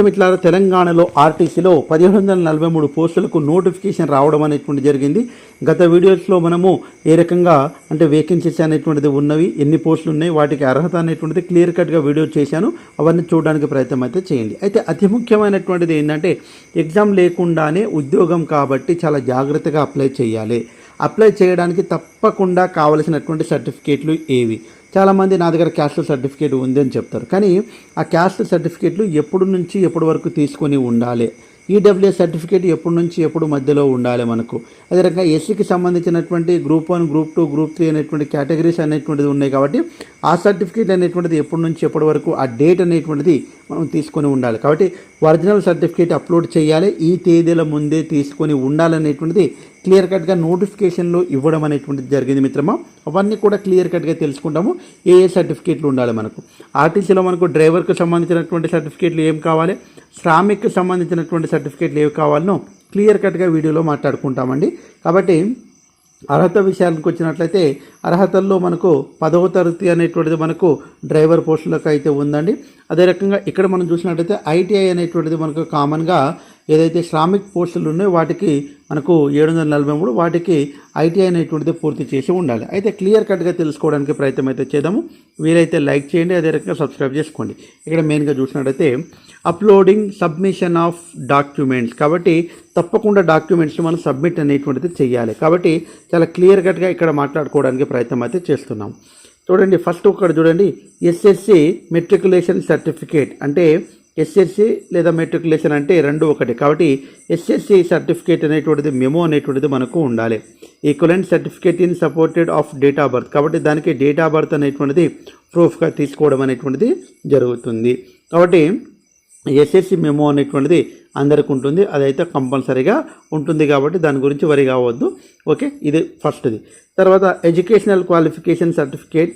నమస్తే మిత్రులారా తెలంగాణలో ఆర్టీసీలో పదిహేడు వందల నలభై మూడు పోస్టులకు నోటిఫికేషన్ రావడం అనేటువంటి జరిగింది. గత వీడియోస్లో మనము ఏ రకంగా అంటే వేకెన్సీస్ అనేటువంటిది ఉన్నవి ఎన్ని పోస్టులు ఉన్నాయి వాటికి అర్హత అనేటువంటిది క్లియర్ కట్గా వీడియో చేశాను. అవన్నీ చూడడానికి ప్రయత్నం అయితే చేయండి. అయితే అతి ముఖ్యమైనటువంటిది ఏంటంటే ఎగ్జామ్ లేకుండానే ఉద్యోగం కాబట్టి చాలా జాగ్రత్తగా అప్లై చేయాలి. అప్లై చేయడానికి తప్పకుండా కావలసినటువంటి సర్టిఫికేట్లు ఏవి? చాలామంది నా దగ్గర క్యాస్ట్ సర్టిఫికేట్ ఉంది అని చెప్తారు. కానీ ఆ క్యాస్ట్ సర్టిఫికేట్లు ఎప్పుడు నుంచి ఎప్పటి వరకు తీసుకొని ఉండాలి? ఈడబ్ల్యూఎస్ సర్టిఫికేట్ ఎప్పటి నుంచి ఎప్పుడు మధ్యలో ఉండాలి మనకు? అదే రకంగా ఎస్సీకి సంబంధించినటువంటి group one group two group three అనేటువంటి కేటగిరీస్ అనేటువంటిది ఉన్నాయి కాబట్టి ఆ సర్టిఫికేట్ అనేటువంటిది ఎప్పటి నుంచి ఎప్పటి వరకు ఆ డేట్ అనేటువంటిది మనం తీసుకొని ఉండాలి. కాబట్టి ఒరిజినల్ సర్టిఫికేట్ అప్లోడ్ చేయాలి ఈ తేదీల ముందే తీసుకొని ఉండాలనేటువంటిది క్లియర్ కట్గా నోటిఫికేషన్లు ఇవ్వడం అనేటువంటిది జరిగింది మిత్రమా. అవన్నీ కూడా క్లియర్ కట్గా తెలుసుకుంటాము ఏ ఏ సర్టిఫికేట్లు ఉండాలి మనకు. ఆర్టీసీలో మనకు డ్రైవర్కు సంబంధించినటువంటి సర్టిఫికేట్లు ఏం కావాలి? శ్రామిక్కి సంబంధించినటువంటి సర్టిఫికేట్లు ఏవి కావాలనో క్లియర్ కట్గా వీడియోలో మాట్లాడుకుంటామండి. కాబట్టి అర్హత విషయానికి వచ్చినట్లయితే అర్హతల్లో మనకు పదవ తరగతి అనేటువంటిది మనకు డ్రైవర్ పోస్టులకు అయితే ఉందండి. అదే రకంగా ఇక్కడ మనం చూసినట్లయితే ఐటీఐ అనేటువంటిది మనకు కామన్గా ఏదైతే శ్రామిక్ పోస్టులు ఉన్నాయో వాటికి మనకు ఏడు వందల నలభై మూడు వాటికి ఐటీఐ అనేటువంటిది పూర్తి చేసి ఉండాలి. అయితే క్లియర్ కట్గా తెలుసుకోవడానికి ప్రయత్నం అయితే చేద్దాము. వీలైతే లైక్ చేయండి అదే రకంగా సబ్స్క్రైబ్ చేసుకోండి. ఇక్కడ మెయిన్గా చూసినట్టయితే అప్లోడింగ్ సబ్మిషన్ ఆఫ్ డాక్యుమెంట్స్ కాబట్టి తప్పకుండా డాక్యుమెంట్స్ మనం సబ్మిట్ అనేటువంటిది చేయాలి. కాబట్టి చాలా క్లియర్ కట్గా ఇక్కడ మాట్లాడుకోవడానికి ప్రయత్నం అయితే చేస్తున్నాం చూడండి ఫస్ట్ ఒకటి చూడండి. ఎస్ఎస్సి మెట్రికులేషన్ సర్టిఫికేట్ అంటే ఎస్ఎస్సి లేదా మెట్రికులేషన్ అంటే రెండు ఒకటి. కాబట్టి ఎస్ఎస్సి సర్టిఫికేట్ అనేటువంటిది మెమో అనేటువంటిది మనకు ఉండాలి. Equivalent certificate in supported of date of birth కాబట్టి దానికి డేట్ ఆఫ్ బర్త్ అనేటువంటిది ప్రూఫ్గా తీసుకోవడం అనేటువంటిది జరుగుతుంది. కాబట్టి ఎస్ఎస్సి మెమో అనేటువంటిది అందరికి ఉంటుంది. అదైతే కంపల్సరీగా ఉంటుంది కాబట్టి దాని గురించి వరి కావద్దు. ఓకే? ఇది ఫస్ట్ది. తర్వాత ఎడ్యుకేషనల్ క్వాలిఫికేషన్ సర్టిఫికేట్.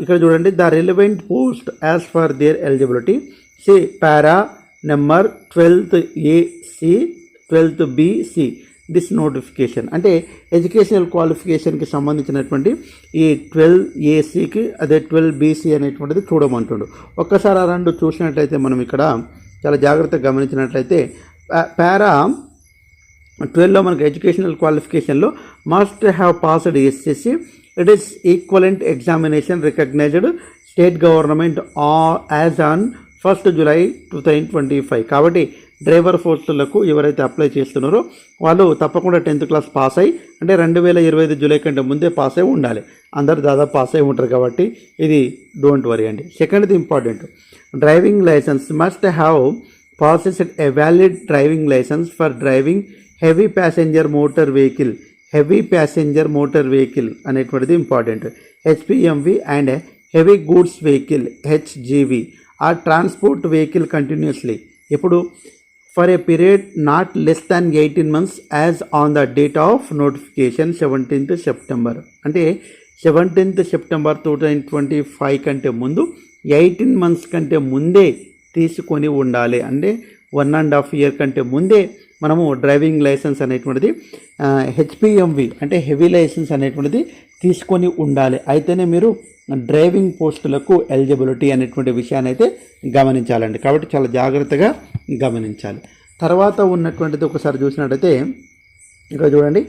ఇక్కడ చూడండి. The relevant post as per their eligibility. C para number twelfth AC twelfth BC this notification అంటే ఎడ్యుకేషనల్ క్వాలిఫికేషన్కి సంబంధించినటువంటి ఈ ట్వెల్వ్ ఏసీకి అదే ట్వెల్వ్ బీసీ అనేటువంటిది చూడమంటుండు. ఒక్కసారి ఆ రెండు చూసినట్లయితే మనం ఇక్కడ చాలా జాగ్రత్తగా గమనించినట్లయితే పారా ట్వెల్వ్లో మనకు educational క్వాలిఫికేషన్లో must have passed SSC it is equivalent examination recognised state government as on first July two thousand twenty five కాబట్టి డ్రైవర్ పోస్టులకు ఎవరైతే అప్లై చేస్తున్నారో వాళ్ళు తప్పకుండా టెన్త్ క్లాస్ పాస్ అయ్యి అంటే రెండు వేల ఇరవై ఐదు జూలై కంటే ముందే పాస్ అయి ఉండాలి. అందరు దాదాపు పాస్ అయి ఉంటారు కాబట్టి ఇది డోంట్ వరీ అండి. సెకండ్ది important. Driving licence must have possessed a valid driving licence for driving heavy passenger motor vehicle. Heavy passenger motor vehicle అనేటువంటిది important. HPMV and heavy goods vehicle HGV ఆ ట్రాన్స్పోర్ట్ వెహికల్ కంటిన్యూస్లీ. ఇప్పుడు for a period not less than eighteen months as on the date of notification seventeenth September అంటే seventeenth September two thousand twenty five కంటే ముందు eighteen months కంటే ముందే తీసుకొని ఉండాలి. అంటే వన్ అండ్ హాఫ్ ఇయర్ కంటే ముందే మనము డ్రైవింగ్ లైసెన్స్ అనేటువంటిది హెచ్పిఎంవి అంటే హెవీ లైసెన్స్ అనేటువంటిది తీసుకొని ఉండాలి. అయితేనే మీరు డ్రైవింగ్ పోస్టులకు ఎలిజిబిలిటీ అనేటువంటి విషయాన్ని అయితే గమనించాలండి. కాబట్టి చాలా జాగ్రత్తగా గమనించాలి. తర్వాత ఉన్నటువంటిది ఒకసారి చూసినట్టయితే ఇక్కడ చూడండి.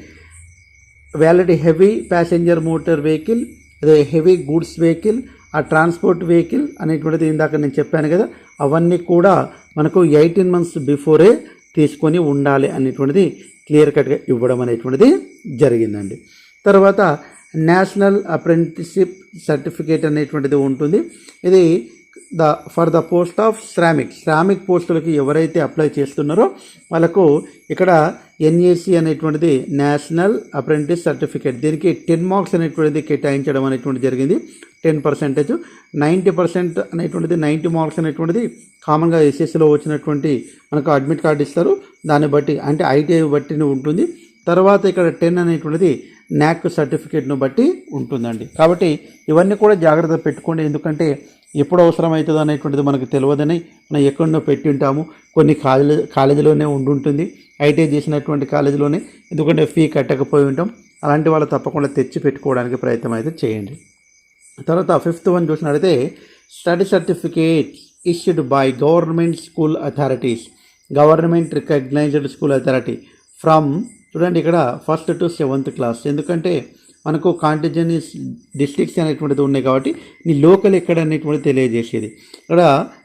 Valid heavy passenger motor vehicle అదే హెవీ గూడ్స్ వెహికల్ ఆ ట్రాన్స్పోర్ట్ వెహికల్ అనేటువంటిది ఇందాక నేను చెప్పాను కదా అవన్నీ కూడా మనకు ఎయిటీన్ మంత్స్ బిఫోరే తీసుకొని ఉండాలి అనేటువంటిది క్లియర్ కట్గా ఇవ్వడం అనేటువంటిది జరిగిందండి. తర్వాత నేషనల్ అప్రెంటిస్షిప్ సర్టిఫికేట్ అనేటువంటిది ఉంటుంది. ఇది the for the post of Shramik. Shramik పోస్టులకి ఎవరైతే అప్లై చేస్తున్నారో వాళ్ళకు ఇక్కడ ఎన్ఏసి అనేటువంటిది నేషనల్ అప్రెంటిస్ సర్టిఫికేట్. దీనికి టెన్ మార్క్స్ అనేటువంటిది కేటాయించడం అనేటువంటిది జరిగింది. Ten percentage. నైంటీ పర్సెంట్ అనేటువంటిది నైంటీ మార్క్స్ అనేటువంటిది కామన్గా ఎస్ఎస్సిలో వచ్చినటువంటి మనకు అడ్మిట్ కార్డు ఇస్తారు. దాన్ని బట్టి అంటే ఐటీఐ బట్టి ఉంటుంది. తర్వాత ఇక్కడ టెన్ అనేటువంటిది న్యాక్ సర్టిఫికేట్ను బట్టి ఉంటుందండి. కాబట్టి ఇవన్నీ కూడా జాగ్రత్త పెట్టుకోండి. ఎందుకంటే ఎప్పుడు అవసరం అనేటువంటిది మనకు తెలియదని మనం ఎక్కడో పెట్టి ఉంటాము కొన్ని కాలేజీ కాలేజీలోనే ఉండుంటుంది. ఐటీఐ చేసినటువంటి కాలేజీలోనే. ఎందుకంటే ఫీ కట్టకపోయి ఉంటాం. అలాంటి వాళ్ళు తప్పకుండా తెచ్చి పెట్టుకోవడానికి ప్రయత్నం అయితే చేయండి. తర్వాత ఫిఫ్త్ వన్ చూసినట్లయితే study certificate issued by government school authorities government recognised school authority from చూడండి ఇక్కడ ఫస్ట్ టు సెవెంత్ క్లాస్. ఎందుకంటే మనకు కాంటిజనియస్ డిస్ట్రిక్ట్స్ అనేటువంటిది ఉన్నాయి కాబట్టి నీ లోకల్ ఎక్కడ అనేటువంటిది తెలియజేసేది. ఇక్కడ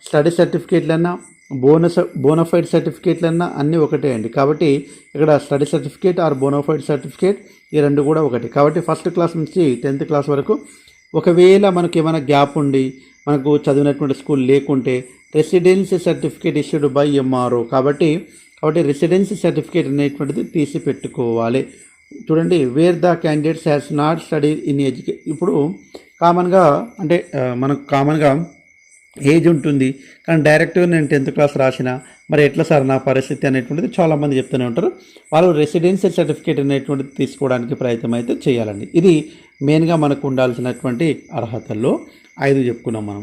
స్టడీ సర్టిఫికేట్లన్నా బోనస్ బోనఫైడ్ సర్టిఫికేట్లన్నా అన్నీ ఒకటే అండి. కాబట్టి ఇక్కడ study certificate or bonafide certificate ఈ రెండు కూడా ఒకటి. కాబట్టి ఫస్ట్ క్లాస్ నుంచి టెన్త్ క్లాస్ వరకు ఒకవేళ మనకు ఏమైనా గ్యాప్ ఉండి మనకు చదివినటువంటి స్కూల్ లేకుంటే residency certificate issued by MRO కాబట్టి కాబట్టి రెసిడెన్సీ సర్టిఫికేట్ అనేటువంటిది తీసి పెట్టుకోవాలి చూడండి where the candidates has not study in ఎడ్యుకే ఇప్పుడు కామన్గా అంటే మనకు కామన్గా ఏజ్ ఉంటుంది. కానీ డైరెక్ట్గా నేను టెన్త్ క్లాస్ రాసిన మరి ఎట్లా సార్ నా పరిస్థితి అనేటువంటిది చాలామంది చెప్తూనే ఉంటారు. వాళ్ళు రెసిడెన్షియల్ సర్టిఫికేట్ అనేటువంటిది తీసుకోవడానికి ప్రయత్నం అయితే చేయాలండి. ఇది మెయిన్గా మనకు ఉండాల్సినటువంటి అర్హతల్లో ఐదు చెప్పుకున్నాం మనం.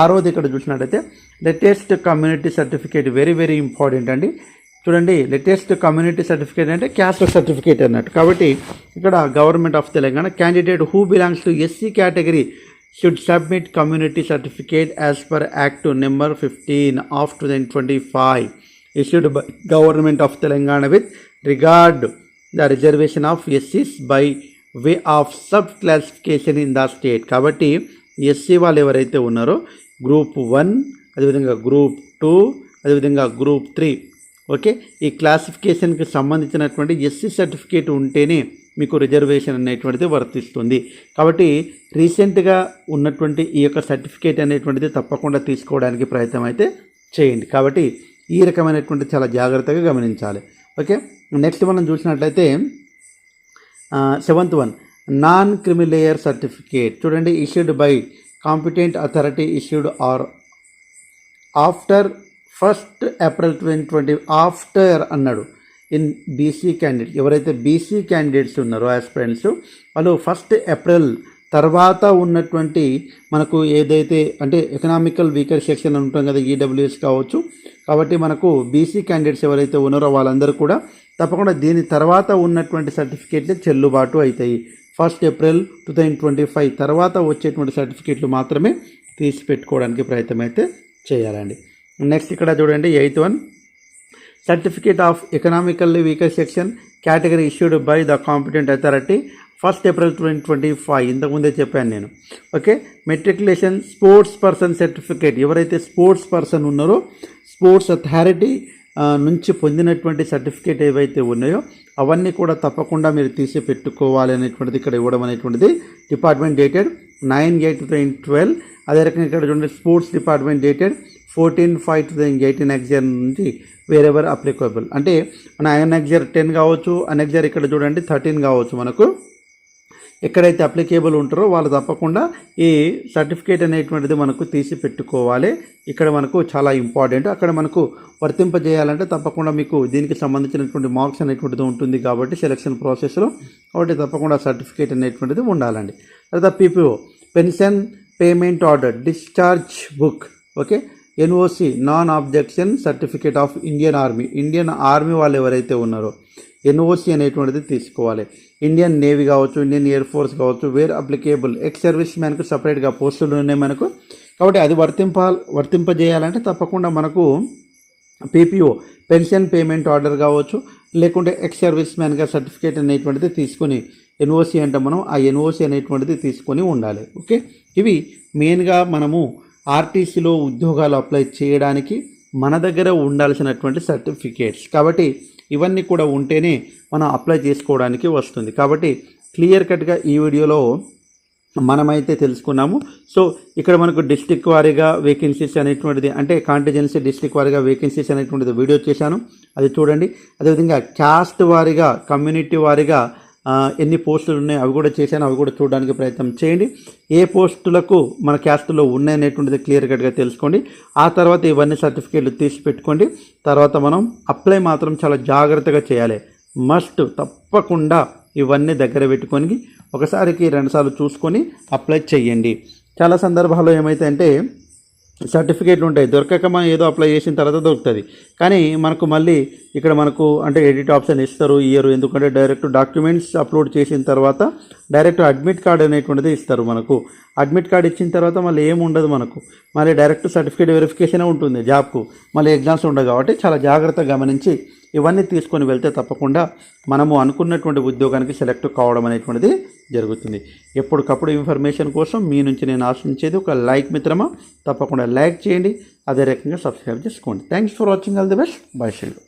ఆరోది ఇక్కడ చూసినట్టయితే latest community certificate very very important అండి. చూడండి లేటెస్ట్ కమ్యూనిటీ సర్టిఫికేట్ అంటే క్యాస్ట్ సర్టిఫికేట్ అన్నట్టు. కాబట్టి ఇక్కడ government of Telangana candidate who belongs to SC category should submit community certificate as per act number fifteen of two thousand twenty five issued by government of Telangana with regard the reservation of ఎస్సీస్ by way of sub classification in the state కాబట్టి SC వాళ్ళు ఎవరైతే ఉన్నారో group one అదేవిధంగా group two అదేవిధంగా group three okay? ఈ క్లాసిఫికేషన్కి సంబంధించినటువంటి SC certificate ఉంటేనే మీకు రిజర్వేషన్ అనేటువంటిది వర్తిస్తుంది. కాబట్టి రీసెంట్గా ఉన్నటువంటి ఈ యొక్క సర్టిఫికేట్ అనేటువంటిది తప్పకుండా తీసుకోవడానికి ప్రయత్నం అయితే చేయండి. కాబట్టి ఈ రకమైనటువంటి చాలా జాగ్రత్తగా గమనించాలి. ఓకే? నెక్స్ట్ మనం చూసినట్లయితే seventh one non creamy layer certificate. చూడండి issued by competent authority issued or after first April twenty twenty after అన్నాడు. ఇన్ బీసీ క్యాండిడేట్ ఎవరైతే బీసీ క్యాండిడేట్స్ ఉన్నారో ఆస్పిరెంట్స్ వాళ్ళు ఫస్ట్ ఏప్రిల్ తర్వాత ఉన్నటువంటి మనకు ఏదైతే అంటే ఎకనామికల్ వీకర్ సెక్షన్ అని ఉంటాం కదా ఈడబ్ల్యూఎస్ కావచ్చు. కాబట్టి మనకు బీసీ క్యాండిడేట్స్ ఎవరైతే ఉన్నారో వాళ్ళందరూ కూడా తప్పకుండా దీని తర్వాత ఉన్నటువంటి సర్టిఫికేట్లే చెల్లుబాటు అవుతాయి. First April two thousand twenty five తర్వాత వచ్చేటువంటి సర్టిఫికేట్లు మాత్రమే తీసి పెట్టుకోవడానికి ప్రయత్నం అయితే చేయాలండి. నెక్స్ట్ ఇక్కడ చూడండి eighth one certificate of economically weaker section category issued by the competent authority first April twenty twenty five ఇంతకుముందే చెప్పాను నేను. Okay matriculation sports person certificate ఎవరైతే స్పోర్ట్స్ పర్సన్ ఉన్నారో స్పోర్ట్స్ అథారిటీ నుంచి పొందినటువంటి సర్టిఫికేట్ ఏవైతే ఉన్నాయో అవన్నీ కూడా తప్పకుండా మీరు తీసి పెట్టుకోవాలి అనేటువంటిది ఇక్కడ ఇవ్వడం అనేటువంటిది department dated nine eight twenty twelve అదే రకంగా ఇక్కడ చూడండి sports department dated fourteen five two thousand eighteen exam నుంచి వేరెవర్ అప్లికబుల్ అంటే మన ఐఎన్ ఎగ్జార్ టెన్ కావచ్చు అన్ ఎగ్జార్ ఇక్కడ చూడండి థర్టీన్ కావచ్చు మనకు. ఎక్కడైతే అప్లికేబుల్ ఉంటారో వాళ్ళు తప్పకుండా ఈ సర్టిఫికేట్ అనేటువంటిది మనకు తీసి పెట్టుకోవాలి. ఇక్కడ మనకు చాలా ఇంపార్టెంట్ అక్కడ మనకు వర్తింపజేయాలంటే తప్పకుండా మీకు దీనికి సంబంధించినటువంటి మార్క్స్ అనేటువంటిది ఉంటుంది కాబట్టి సెలక్షన్ ప్రాసెస్లో కాబట్టి తప్పకుండా సర్టిఫికేట్ అనేటువంటిది ఉండాలండి. తర్వాత PPO pension payment order discharge book okay NOC non objection certificate of Indian army. Indian army వాళ్ళు ఎవరైతే ఉన్నారో ఎన్ఓసి అనేటువంటిది తీసుకోవాలి. ఇండియన్ నేవీ కావచ్చు ఇండియన్ ఎయిర్ ఫోర్స్ కావచ్చు వేర్ అప్లికేబుల్ ఎక్స్ సర్వీస్ మ్యాన్కు సపరేట్గా పోస్టులు ఉన్నాయి మనకు. కాబట్టి అది వర్తింప వర్తింపజేయాలంటే తప్పకుండా మనకు పీపీఓ పెన్షన్ పేమెంట్ ఆర్డర్ కావచ్చు లేకుంటే ఎక్స్ సర్వీస్ మ్యాన్గా సర్టిఫికేట్ అనేటువంటిది తీసుకొని ఎన్ఓసి అంటే మనం ఆ ఎన్ఓసి అనేటువంటిది తీసుకొని ఉండాలి. ఓకే? ఇవి మెయిన్గా మనము ఆర్టీసీలో ఉద్యోగాలు అప్లై చేయడానికి మన దగ్గర ఉండాల్సినటువంటి సర్టిఫికేట్స్. కాబట్టి ఇవన్నీ కూడా ఉంటేనే మనం అప్లై చేసుకోవడానికి వస్తుంది. కాబట్టి క్లియర్ కట్గా ఈ వీడియోలో మనమైతే తెలుసుకున్నాము. సో ఇక్కడ మనకు డిస్టిక్ వారీగా వేకెన్సీస్ అనేటువంటిది అంటే కాంటిజెన్సీ డిస్టిక్ వారీగా వేకెన్సీస్ అనేటువంటిది వీడియో చేశాను. అది చూడండి. అదేవిధంగా క్యాస్ట్ వారీగా కమ్యూనిటీ వారీగా ఎన్ని పోస్టులు ఉన్నాయి అవి కూడా చేశాను అవి కూడా చూడడానికి ప్రయత్నం చేయండి. ఏ పోస్టులకు మన క్యాస్ట్లో ఉన్నాయనేటువంటిది క్లియర్ కట్గా తెలుసుకోండి. ఆ తర్వాత ఇవన్నీ సర్టిఫికేట్లు తీసి పెట్టుకోండి తర్వాత మనం అప్లై మాత్రం చాలా జాగ్రత్తగా చేయాలి. మస్ట్ తప్పకుండా ఇవన్నీ దగ్గర పెట్టుకొని ఒకసారికి రెండుసార్లు చూసుకొని అప్లై చేయండి. చాలా సందర్భాల్లో ఏమైతే అంటే సర్టిఫికేట్లు ఉంటాయి. దొరకక మనం ఏదో అప్లై చేసిన తర్వాత దొరుకుతుంది. కానీ మనకు మళ్ళీ ఇక్కడ మనకు అంటే ఎడిట్ ఆప్షన్ ఇస్తారు ఇయ్యరు. ఎందుకంటే డైరెక్ట్ డాక్యుమెంట్స్ అప్లోడ్ చేసిన తర్వాత డైరెక్ట్ అడ్మిట్ కార్డ్ అనేటువంటిది ఇస్తారు మనకు. అడ్మిట్ కార్డ్ ఇచ్చిన తర్వాత మళ్ళీ ఏమి ఉండదు మనకు. మళ్ళీ డైరెక్ట్ సర్టిఫికేట్ వెరిఫికేషన్ ఉంటుంది జాబ్కు. మళ్ళీ ఎగ్జామ్స్ ఉండవు కాబట్టి చాలా జాగ్రత్తగా గమనించి ఇవన్నీ తీసుకొని వెళ్తే తప్పకుండా మనము అనుకున్నటువంటి ఉద్యోగానికి సెలెక్ట్ కావడం అనేటువంటిది జరుగుతుంది. ఎప్పటికప్పుడు ఇన్ఫర్మేషన్ కోసం మీ నుంచి నేను ఆశించేది ఒక లైక్ మిత్రమా? తప్పకుండా లైక్ చేయండి. అదే రకంగా సబ్స్క్రైబ్ చేసుకోండి. Thanks for watching all the best bye shell